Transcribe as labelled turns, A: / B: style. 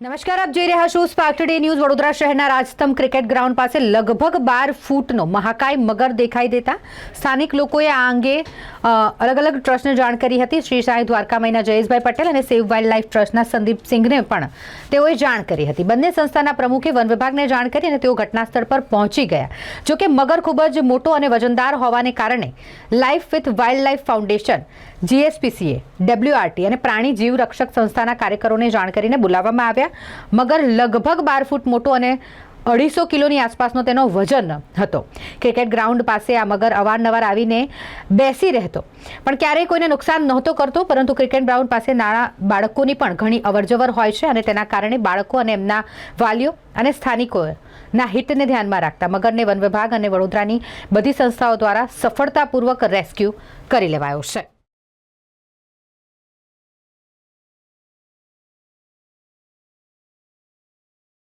A: નમસ્કાર, આપ જોઈ રહ્યા છો સ્પાર્ક ન્યૂઝ વડોદરા શહેરના રાજસ્તંભ ક્રિકેટ ગ્રાઉન્ડ પાસે લગભગ બાર ફૂટનો મહાકાય મગર દેખાઈ દેતા સ્થાનિક લોકોએ આ અંગે અલગ અલગ ટ્રસ્ટને જાણ કરી હતી. શ્રી સાંઈ દ્વારકામયના જયેશભાઈ પટેલ અને સેવ વાઇલ્ડ લાઇફ ટ્રસ્ટના સંદીપ સિંઘને પણ તેઓએ જાણ કરી હતી. બંને સંસ્થાના પ્રમુખે વન વિભાગને જાણ કરી અને તેઓ ઘટનાસ્થળ પર પહોંચી ગયા. જોકે મગર ખૂબ જ મોટો અને વજનદાર હોવાને કારણે life with wildlife foundation, GSPCA, WRT અને પ્રાણી જીવ રક્ષક સંસ્થાના કાર્યકરોને જાણ કરીને બોલાવવામાં આવ્યા. મગર લગભગ બાર ફૂટ મોટો અને અઢીસો કિલોની આસપાસનો તેનો વજન હતો. ક્રિકેટ ગ્રાઉન્ડ પાસે આ મગર અવારનવાર આવીને બેસી રહેતો. પણ ક્યારેય કોઈને નુકસાન નહોતો કરતો, પરંતુ ક્રિકેટ ગ્રાઉન્ડ પાસે નાના બાળકોની પણ ઘણી અવરજવર હોય છે અને તેના કારણે બાળકો અને એમના વાલીઓ અને સ્થાનિકોના હિતને ધ્યાનમાં રાખતા મગરને વન વિભાગ અને વડોદરાની બધી સંસ્થાઓ દ્વારા સફળતાપૂર્વક રેસ્ક્યુ કરી લેવાયો છે.